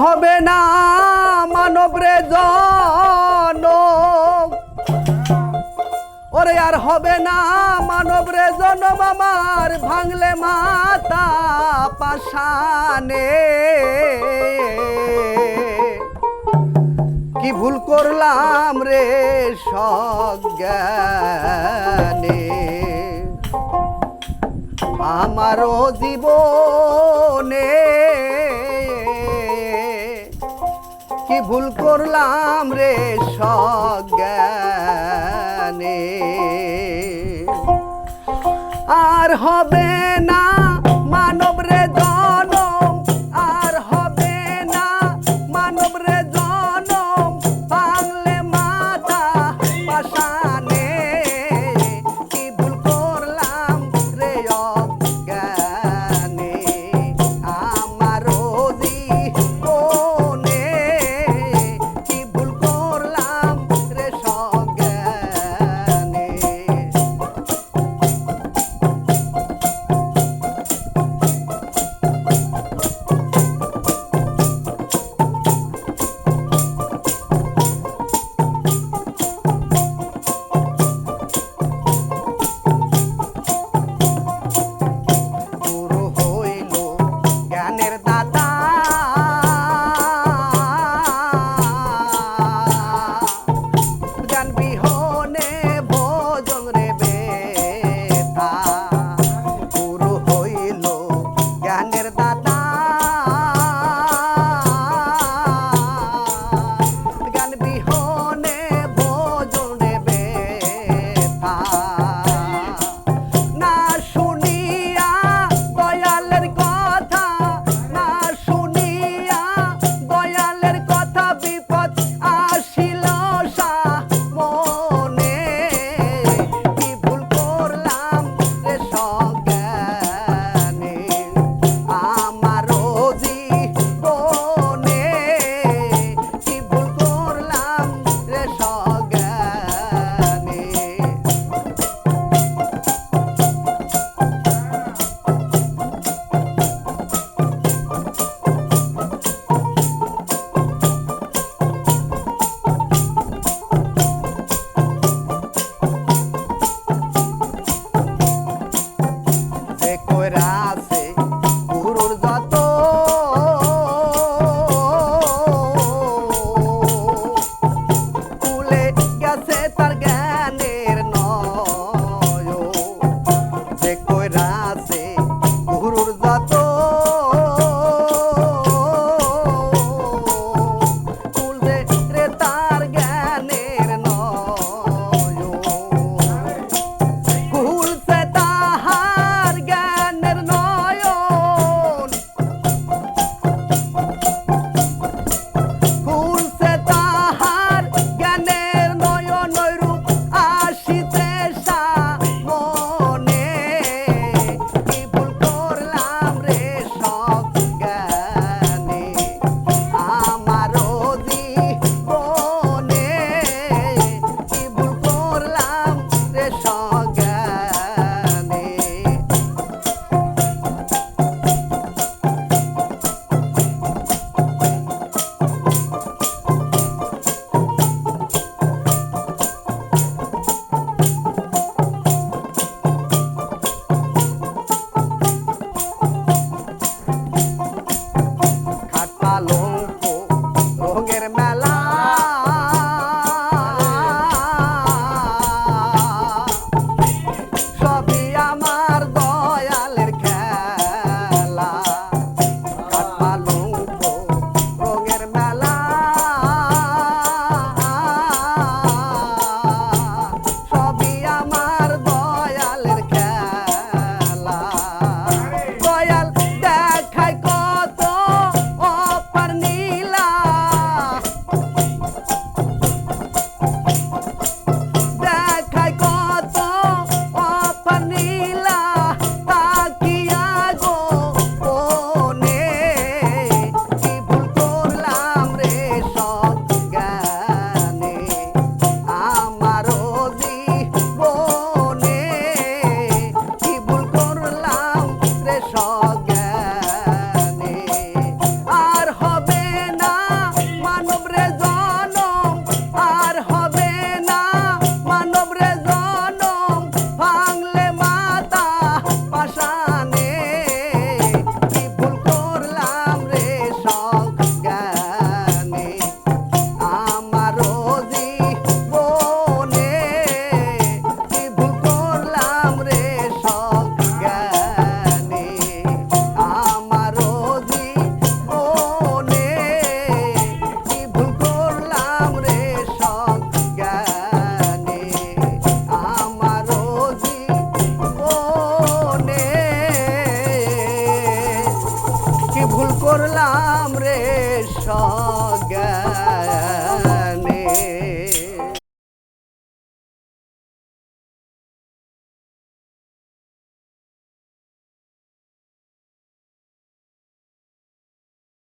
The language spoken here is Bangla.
হবে না মানব রে জনম। ওরে আর হবে না মানব রে জনম ভাঙলে মাতা পাশানে কি ভুল করলাম রে সজ্ঞানে? আমারও জীবনে করলাম রে সজ্ঞানে। আর হবে late. দিলাম রে সজ্ঞান